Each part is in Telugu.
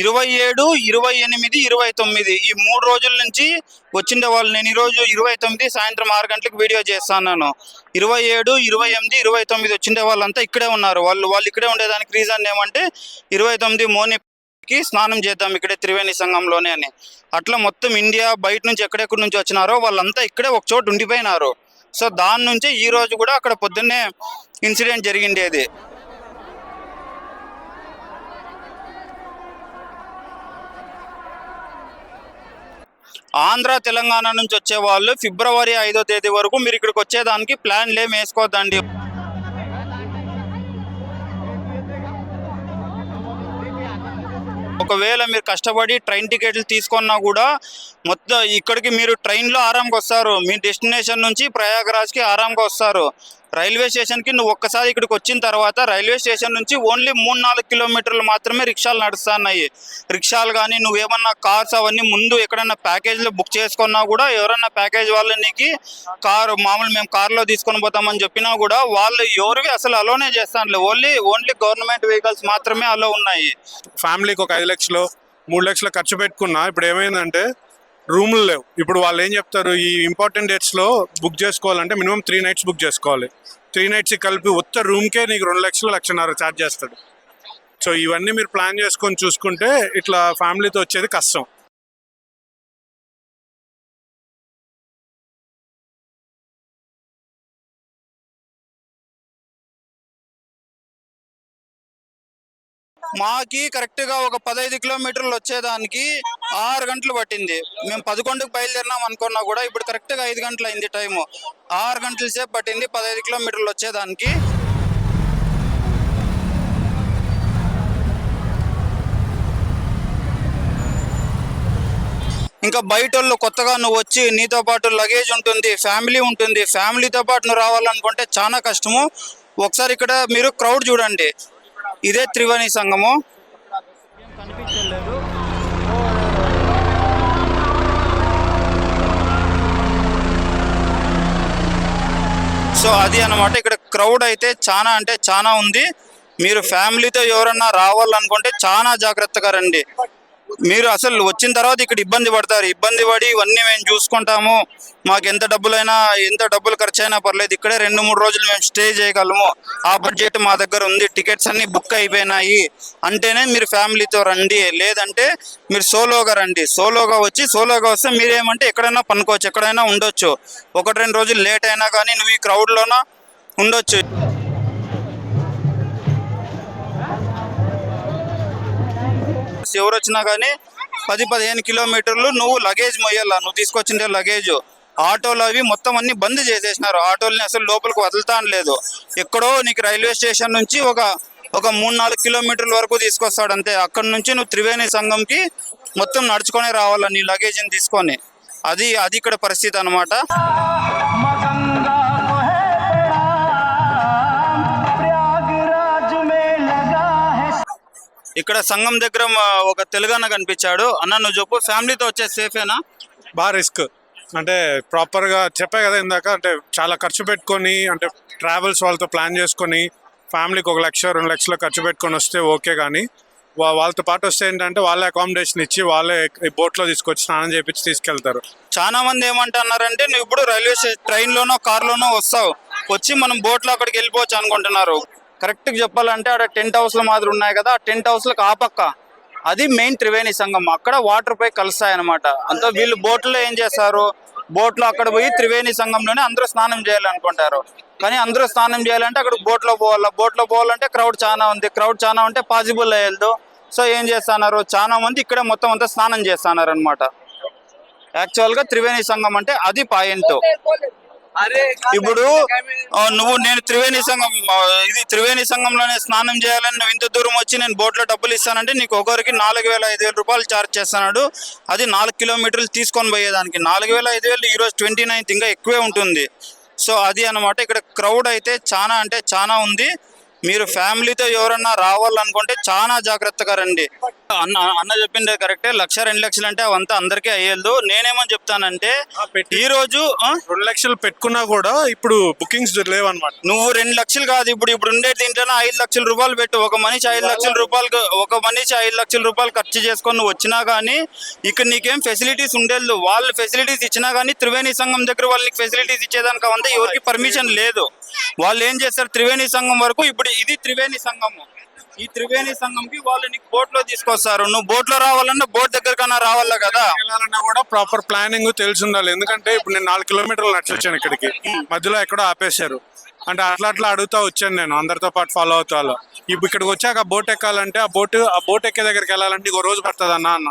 ఇరవై ఏడు ఇరవై ఎనిమిది ఇరవై తొమ్మిది. ఈ మూడు రోజుల నుంచి వచ్చిండే వాళ్ళు నేను ఈరోజు ఇరవై తొమ్మిది సాయంత్రం ఆరు గంటలకు వీడియో చేస్తాను ఇరవై ఏడు ఇరవై ఎనిమిది ఇరవై తొమ్మిది వచ్చిండే వాళ్ళంతా ఇక్కడే ఉన్నారు. వాళ్ళు వాళ్ళు ఇక్కడే ఉండేదానికి రీజన్ ఏమంటే ఇరవై తొమ్మిది మోనికి స్నానం చేద్దాం ఇక్కడే త్రివేణి సంఘంలోనే అని. అట్లా మొత్తం ఇండియా బయట నుంచి ఎక్కడెక్కడి నుంచి వచ్చినారో వాళ్ళంతా ఇక్కడే ఒక చోటు ఉండిపోయినారు. సో దాని నుంచే ఈ రోజు కూడా అక్కడ పొద్దున్నే ఇన్సిడెంట్ జరిగిండేది. ఆంధ్ర తెలంగాణ నుంచి వచ్చే వాళ్ళు ఫిబ్రవరి ఐదో తేదీ వరకు మీరు ఇక్కడికి వచ్చేదానికి ప్లాన్లు ఏం వేసుకోవద్దండి. ఒకవేళ మీరు కష్టపడి ట్రైన్ టికెట్లు తీసుకున్నా కూడా మొత్తం ఇక్కడికి మీరు ట్రైన్లో ఆరాంకి వస్తారు. మీ డెస్టినేషన్ నుంచి ప్రయాగరాజ్కి ఆరాంగా వస్తారు. రైల్వే స్టేషన్కి నువ్వు ఒక్కసారి ఇక్కడికి వచ్చిన తర్వాత రైల్వే స్టేషన్ నుంచి ఓన్లీ మూడు నాలుగు కిలోమీటర్లు మాత్రమే రిక్షాలు నడుస్తున్నాయి. రిక్షాలు కానీ నువ్వేమన్నా కార్స్ అవన్నీ ముందు ఎక్కడన్నా ప్యాకేజ్లో బుక్ చేసుకున్నా కూడా ఎవరన్నా ప్యాకేజ్ వాళ్ళు నీకు కారు మామూలు మేము కారులో తీసుకొని పోతామని చెప్పినా కూడా వాళ్ళు ఎవరివి అసలు అలోనే చేస్తాను ఓన్లీ ఓన్లీ గవర్నమెంట్ వెహికల్స్ మాత్రమే అలో ఉన్నాయి. ఫ్యామిలీకి ఒక ఐదు లక్షలు మూడు లక్షలు ఖర్చు పెట్టుకున్నా ఇప్పుడు ఏమైందంటే రూములు లేవు. ఇప్పుడు వాళ్ళు ఏం చెప్తారు? ఈ ఇంపార్టెంట్ డేట్స్లో బుక్ చేసుకోవాలంటే మినిమం త్రీ నైట్స్ బుక్ చేసుకోవాలి. త్రీ నైట్స్ కలిపి ఉత్త రూమ్కే నీకు రెండు లక్షలు లక్షన్నర ఛార్జ్ చేస్తాడు. సో ఇవన్నీ మీరు ప్లాన్ చేసుకొని చూసుకుంటే ఇట్లా ఫ్యామిలీతో వచ్చేది కష్టం. మాకి కరెక్ట్గా ఒక పదహైదు కిలోమీటర్లు వచ్చేదానికి ఆరు గంటలు పట్టింది. మేము పదకొండుకు బయలుదేరినాం అనుకున్నా కూడా ఇప్పుడు కరెక్ట్గా ఐదు గంటలు అయింది టైము. ఆరు గంటల సేపు పట్టింది పదహైదు కిలోమీటర్లు వచ్చేదానికి. ఇంకా బయట వాళ్ళు కొత్తగా నువ్వు వచ్చి నీతో పాటు లగేజ్ ఉంటుంది ఫ్యామిలీ ఉంటుంది ఫ్యామిలీతో పాటు నువ్వు రావాలనుకుంటే చాలా కష్టము. ఒకసారి ఇక్కడ మీరు క్రౌడ్ చూడండి. ఇదే త్రివేణి సంఘము. సో అది అన్నమాట. ఇక్కడ క్రౌడ్ అయితే చాలా అంటే చాలా ఉంది. మీరు ఫ్యామిలీతో ఎవరన్నా రావాలనుకుంటే చాలా జాగ్రత్తగా రండి. మీరు అసలు వచ్చిన తర్వాత ఇక్కడ ఇబ్బంది పడతారు. ఇబ్బంది పడి ఇవన్నీ మేము చూసుకుంటాము. మాకు ఎంత డబ్బులైనా ఎంత డబ్బులు ఖర్చు అయినా పర్లేదు. ఇక్కడే రెండు మూడు రోజులు మేము స్టే చేయగలము. ఆ బడ్జెట్ మా దగ్గర ఉంది. టికెట్స్ అన్ని బుక్ అయిపోయినాయి. అంటేనే మీరు ఫ్యామిలీతో రండి. లేదంటే మీరు సోలోగా రండి. సోలోగా వచ్చి సోలోగా వస్తే మీరేమంటే ఎక్కడైనా పనుకోవచ్చు ఎక్కడైనా ఉండొచ్చు. ఒకటి రెండు రోజులు లేట్ అయినా కానీ నువ్వు ఈ క్రౌడ్లోన ఉండొచ్చు. ఎవరు వచ్చినా కానీ పది పదిహేను కిలోమీటర్లు నువ్వు లగేజ్ మొయ్యాల? నువ్వు తీసుకొచ్చిండే లగేజ్. ఆటోలు అవి మొత్తం అన్ని బంద్ చేసేసినారు. ఆటోలని అసలు లోపలికి వదులుతాను లేదు. ఎక్కడో నీకు రైల్వే స్టేషన్ నుంచి ఒక ఒక మూడు నాలుగు కిలోమీటర్ల వరకు తీసుకొస్తాడు అంతే. అక్కడ నుంచి నువ్వు త్రివేణి సంఘంకి మొత్తం నడుచుకొని రావాలా నీ లగేజ్ని తీసుకొని? అది అది ఇక్కడ పరిస్థితి అనమాట ఇక్కడ సంఘం దగ్గర ఒక తెలుగన్న కనిపించాడు. అన్న నువ్వు చెప్పు ఫ్యామిలీతో వచ్చే సేఫేనా? బాగా రిస్క్. అంటే ప్రాపర్గా చెప్పా కదా ఇందాక అంటే చాలా ఖర్చు పెట్టుకొని అంటే ట్రావెల్స్ వాళ్ళతో ప్లాన్ చేసుకొని ఫ్యామిలీకి ఒక లక్ష రెండు లక్షలు ఖర్చు పెట్టుకొని వస్తే ఓకే కానీ వాళ్ళతో పాటు వస్తే ఏంటంటే వాళ్ళే అకామిడేషన్ ఇచ్చి వాళ్ళే బోట్లో తీసుకొచ్చి స్నానం చేపించి తీసుకెళ్తారు. చాలా మంది ఏమంటున్నారంటే నువ్వు ఇప్పుడు రైల్వే స్టేషన్ ట్రైన్లోనో కార్లోనో వస్తావు. వచ్చి మనం బోట్లో అక్కడికి వెళ్ళిపోవచ్చు అనుకుంటున్నారు. కరెక్ట్గా చెప్పాలంటే అక్కడ టెంట్ హౌస్లు మాదిరి ఉన్నాయి కదా ఆ టెంట్ హౌస్లకు ఆ పక్క. అది మెయిన్ త్రివేణి సంఘం. అక్కడ వాటర్ పై కలుస్తాయి అనమాట అంతా వీళ్ళు బోట్లో ఏం చేస్తారు? బోట్లో అక్కడ పోయి త్రివేణి సంఘంలోనే అందరూ స్నానం చేయాలనుకుంటారు కానీ అందరూ స్నానం చేయాలంటే అక్కడ బోట్లో పోవాలా? బోట్లో పోవాలంటే క్రౌడ్ చాలా ఉంది. క్రౌడ్ చాలా ఉంటే పాసిబుల్ అయ్యేదు. సో ఏం చేస్తున్నారు? చాలా మంది ఇక్కడ మొత్తం అంతా స్నానం చేస్తున్నారు అనమాట యాక్చువల్గా త్రివేణి సంఘం అంటే అది పాయింట్. ఇప్పుడు నువ్వు నేను త్రివేణి సంఘం ఇది త్రివేణి సంఘంలోనే స్నానం చేయాలని నువ్వు ఇంత దూరం వచ్చి నేను బోట్లో డబ్బులు ఇస్తానంటే నీకు ఒకరికి నాలుగు వేల ఐదు వేల రూపాయలు ఛార్జ్ చేస్తున్నాడు. అది నాలుగు కిలోమీటర్లు తీసుకొని పోయేదానికి. నాలుగు వేల ఐదు వేలు ఈరోజు ట్వంటీ నైన్త్ ఇంకా ఎక్కువే ఉంటుంది. సో అది అన్నమాట. ఇక్కడ క్రౌడ్ అయితే చాలా అంటే చాలా ఉంది. మీరు ఫ్యామిలీతో ఎవరన్నా రావాలనుకుంటే చాలా జాగ్రత్తగా రండి. అన్న అన్న చెప్పింది కరెక్టే లక్ష రెండు లక్షలు అంటే అవంతా అందరికీ అయ్యేది నేనేమని చెప్తానంటే ఈ రోజు రెండు లక్షలు పెట్టుకున్నా కూడా ఇప్పుడు బుకింగ్స్ లేవన్నమాట. నువ్వు రెండు లక్షలు కాదు ఇప్పుడు ఇప్పుడు ఉండే దీంట్లోనే ఐదు లక్షల రూపాయలు పెట్టు. ఒక మనిషి ఐదు లక్షల రూపాయలు ఒక మనిషి ఐదు లక్షల రూపాయలు ఖర్చు చేసుకొని నువ్వు వచ్చినా కానీ ఇక్కడ నీకేం ఫెసిలిటీస్ ఉండేది వాళ్ళు ఫెసిలిటీస్ ఇచ్చినా కానీ త్రివేణి సంఘం దగ్గర వాళ్ళకి ఫెసిలిటీస్ ఇచ్చేదానికి అవంతా ఎవరికి పర్మిషన్ లేదు. వాళ్ళు ఏం చేస్తారు? త్రివేణి సంఘం వరకు ఇప్పుడు ఇది త్రివేణి సంఘము. ఈ త్రివేణి సంఘంకి వాళ్ళు నీకు బోట్లో తీసుకొస్తారు. నువ్వు బోట్లో రావాలన్నా బోట్ దగ్గరకన్నా రావాలా కదా? వెళ్ళాలన్నా కూడా ప్రాపర్ ప్లానింగ్ తెలిసి ఉండాలి. ఎందుకంటే ఇప్పుడు నేను నాలుగు కిలోమీటర్లు నడిచి వచ్చాను ఇక్కడికి. మధ్యలో ఎక్కడో ఆపేశారు. అంటే అట్లా అట్లా అడుగుతా వచ్చాను నేను. అందరితో పాటు ఫాలో అవుతా. ఇప్పుడు ఇక్కడికి వచ్చాక ఆ బోట్ ఎక్కాలంటే ఆ బోట్ ఆ బోట్ ఎక్కే దగ్గరికి వెళ్ళాలంటే ఇంకో రోజు పడుతుంది అన్న అన్న.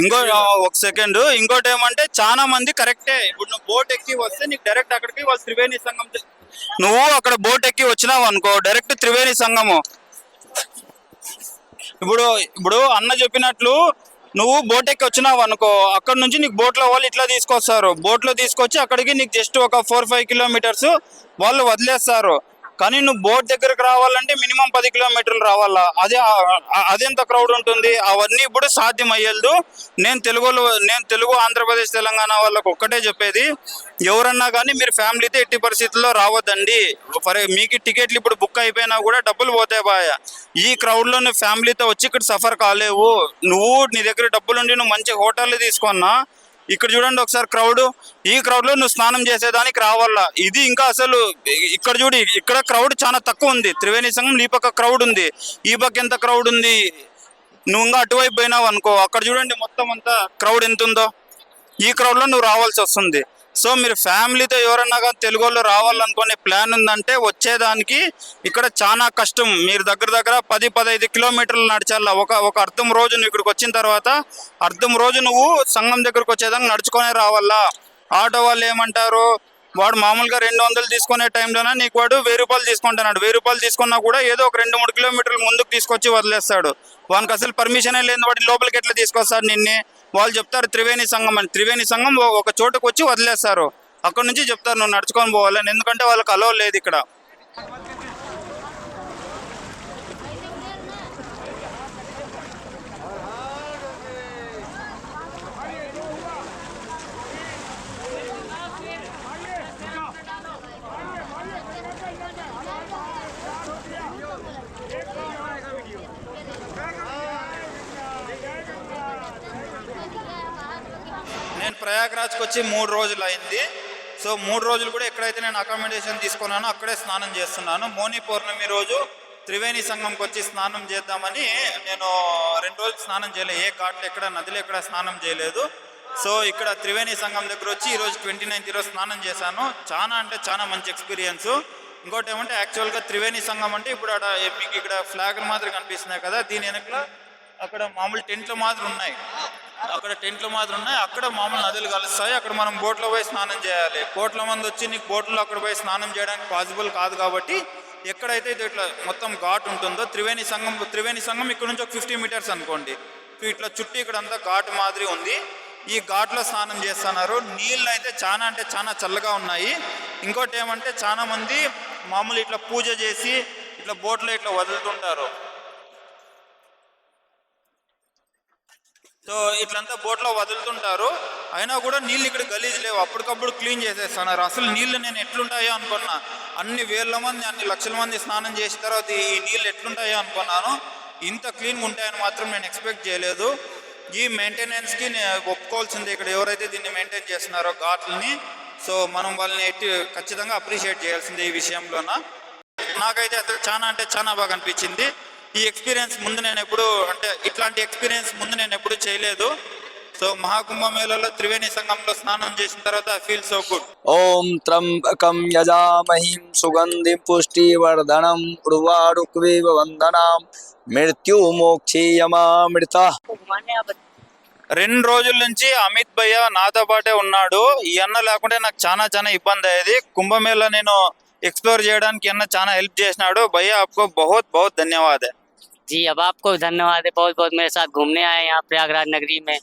ఇంకో ఒక సెకండ్ ఇంకోటి ఏమంటే చాలా మంది కరెక్టే ఇప్పుడు నువ్వు బోట్ ఎక్కి వస్తే నీకు డైరెక్ట్ అక్కడికి వాళ్ళు త్రివేణి సంఘం నువ్వు అక్కడ బోట్ ఎక్కి వచ్చినావు అనుకో డైరెక్ట్ త్రివేణి సంఘము. ఇప్పుడు ఇప్పుడు అన్న చెప్పినట్లు నువ్వు బోట్ ఎక్కి వచ్చినావు అనుకో అక్కడ నుంచి నీకు బోట్లో వాళ్ళు ఇట్లా తీసుకొస్తారు. బోట్లో తీసుకొచ్చి అక్కడికి నీకు జస్ట్ ఒక ఫోర్ ఫైవ్ కిలోమీటర్స్ వాళ్ళు వదిలేస్తారు. కానీ నువ్వు బోట్ దగ్గరకు రావాలంటే మినిమం పది కిలోమీటర్లు రావాలా? అదే అదెంత క్రౌడ్ ఉంటుంది? అవన్నీ ఇప్పుడు సాధ్యం అయ్యలేదు నేను తెలుగులో నేను తెలుగు ఆంధ్రప్రదేశ్ తెలంగాణ వాళ్ళకు ఒక్కటే చెప్పేది. ఎవరన్నా కానీ మీరు ఫ్యామిలీతో ఎట్టి పరిస్థితుల్లో రావద్దండి. ఫర్ మీకు టికెట్లు ఇప్పుడు బుక్ అయిపోయినా కూడా డబ్బులు పోతాయి బాయ. ఈ క్రౌడ్లో నువ్వు ఫ్యామిలీతో వచ్చి ఇక్కడ సఫర్ కాలేవు. నువ్వు నీ దగ్గర డబ్బులు ఉండి నువ్వు మంచి హోటల్ తీసుకున్నా ఇక్కడ చూడండి ఒకసారి క్రౌడ్. ఈ క్రౌడ్లో నువ్వు స్నానం చేసేదానికి రావాలా ఇది ఇంకా అసలు ఇక్కడ చూడు ఇక్కడ క్రౌడ్ చాలా తక్కువ ఉంది. త్రివేణి సంఘం ఈ పక్క క్రౌడ్ ఉంది. ఈ పక్క ఎంత క్రౌడ్ ఉంది? నువ్వు ఇంకా అటువైపు పోయినావు అనుకో. అక్కడ చూడండి మొత్తం అంతా క్రౌడ్ ఎంత ఉందో ఈ క్రౌడ్లో నువ్వు రావాల్సి వస్తుంది. సో మీరు ఫ్యామిలీతో ఎవరన్నా కానీ తెలుగు వాళ్ళు రావాలనుకునే ప్లాన్ ఉందంటే వచ్చేదానికి ఇక్కడ చాలా కష్టం. మీరు దగ్గర దగ్గర పది పదహైదు కిలోమీటర్లు నడిచాల? ఒక ఒక అర్థం రోజు నువ్వు ఇక్కడికి వచ్చిన తర్వాత అర్థం రోజు నువ్వు సంఘం దగ్గరకు వచ్చేదానికి నడుచుకునే రావాలా? ఆటో వాళ్ళు ఏమంటారు? వాడు మామూలుగా రెండు వందలు తీసుకునే టైంలోనే నీకు వాడు వెయ్యి రూపాయలు తీసుకుంటున్నాడు. వెయ్యి రూపాయలు తీసుకున్నా కూడా ఏదో ఒక రెండు మూడు కిలోమీటర్లు ముందుకు తీసుకొచ్చి వదిలేస్తాడు. వానికి అసలు పర్మిషనే లేని వాడి లోపలికి ఎట్లా తీసుకొస్తాడు నిన్నే? వాళ్ళు చెప్తారు త్రివేణి సంఘం అని. త్రివేణి సంఘం ఒక చోటుకు వచ్చి వదిలేస్తారు. అక్కడ నుంచి చెప్తారు నువ్వు నడుచుకొని పోవాలని ఎందుకంటే వాళ్ళకి అలవ లేదు ఇక్కడ నేను ప్రయాగ్రాజ్కి వచ్చి మూడు రోజులు అయింది. సో మూడు రోజులు కూడా ఎక్కడైతే నేను అకామిడేషన్ తీసుకున్నానో అక్కడే స్నానం చేస్తున్నాను. మోని పౌర్ణమి రోజు త్రివేణి సంఘంకి వచ్చి స్నానం చేద్దామని నేను రెండు రోజులు స్నానం చేయలేదు. ఏ ఘాట్లో ఎక్కడ నదిలో ఎక్కడ స్నానం చేయలేదు. సో ఇక్కడ త్రివేణి సంఘం దగ్గర వచ్చి ఈరోజు ట్వంటీ నైన్త్ ఈరోజు స్నానం చేశాను. చాలా అంటే చాలా మంచి ఎక్స్పీరియన్స్. ఇంకోటి ఏమంటే యాక్చువల్గా త్రివేణి సంఘం అంటే ఇప్పుడు అక్కడ మీకు ఇక్కడ ఫ్లాగ్లు మాదిరి కనిపిస్తున్నాయి కదా దీని వెనకల అక్కడ మామూలు టెంట్లు మాదిరి ఉన్నాయి. అక్కడ టెంట్లు మాత్రం ఉన్నాయి. అక్కడ మామూలు నదులు కలుస్తాయి. అక్కడ మనం బోట్లో పోయి స్నానం చేయాలి. కోట్ల మంది వచ్చి నీకు బోట్లో అక్కడ పోయి స్నానం చేయడానికి పాసిబుల్ కాదు కాబట్టి ఎక్కడైతే ఇది ఇట్లా మొత్తం ఘాట్ ఉంటుందో త్రివేణి సంఘం త్రివేణి సంఘం ఇక్కడ నుంచి ఒక ఫిఫ్టీ మీటర్స్ అనుకోండి. ఇట్లా చుట్టూ ఇక్కడ అంతా ఘాట్ మాదిరి ఉంది. ఈ ఘాట్లో స్నానం చేస్తున్నారు. నీళ్ళు అయితే చాలా అంటే చాలా చల్లగా ఉన్నాయి. ఇంకోటి ఏమంటే చాలా మంది మామూలు ఇట్లా పూజ చేసి ఇట్లా బోట్లో ఇట్లా వదులుతుంటారు. సో ఇట్లంతా బోట్లో వదులుతుంటారు. అయినా కూడా నీళ్ళు ఇక్కడ గలీజ్ లేవు. అప్పటికప్పుడు క్లీన్ చేసేస్తున్నారు. అసలు నీళ్ళు నేను ఎట్లుంటాయో అనుకున్నా. అన్ని వేల మంది అన్ని లక్షల మంది స్నానం చేసిన తర్వాత ఈ నీళ్ళు ఎట్లుంటాయో అనుకున్నాను. ఇంత క్లీన్గా ఉంటాయని మాత్రం నేను ఎక్స్పెక్ట్ చేయలేదు. ఈ మెయింటెనెన్స్కి నేను ఒప్పుకోవాల్సింది. ఇక్కడ ఎవరైతే దీన్ని మెయింటైన్ చేస్తున్నారో ఘాట్లని. సో మనం వాళ్ళని ఎట్టి ఖచ్చితంగా అప్రిషియేట్ చేయాల్సిందే ఈ విషయంలోన. నాకైతే చాలా అంటే చాలా బాగా అనిపించింది. ఈ ఎక్స్పీరియన్స్ ముందు నేను ఎప్పుడు అంటే ఇట్లాంటి ఎక్స్పీరియన్స్ ముందు నేను ఎప్పుడు చేయలేదు. సో మహాకుంభమేళలో త్రివేణి సంఘంలో స్నానం చేసిన తర్వాత ఐ ఫీల్ సో గుడ్. ఓం త్రంబకం యజామహిం సుగంధి పుష్టి వర్ధనం ఉర్వారుక్వేవ వందనాం. మృత్యు మోక్షీయమామృత రెండు రోజుల నుంచి అమిత్ భయ్య నాతో పాటే ఉన్నాడు. ఈ అన్న లేకుంటే నాకు చాలా చాలా ఇబ్బంది అయ్యేది. కుంభమేళ నేను ఎక్స్ప్లోర్ చేయడానికి అన్న చాలా హెల్ప్ చేసినాడు. భయ్య ఆప్కో బహుత్ బహుత్ ధన్యవాదే जी, अब आपको धन्यवाद है। बहुत बहुत मेरे साथ घूमने आए यहाँ प्रयागराज नगरी में।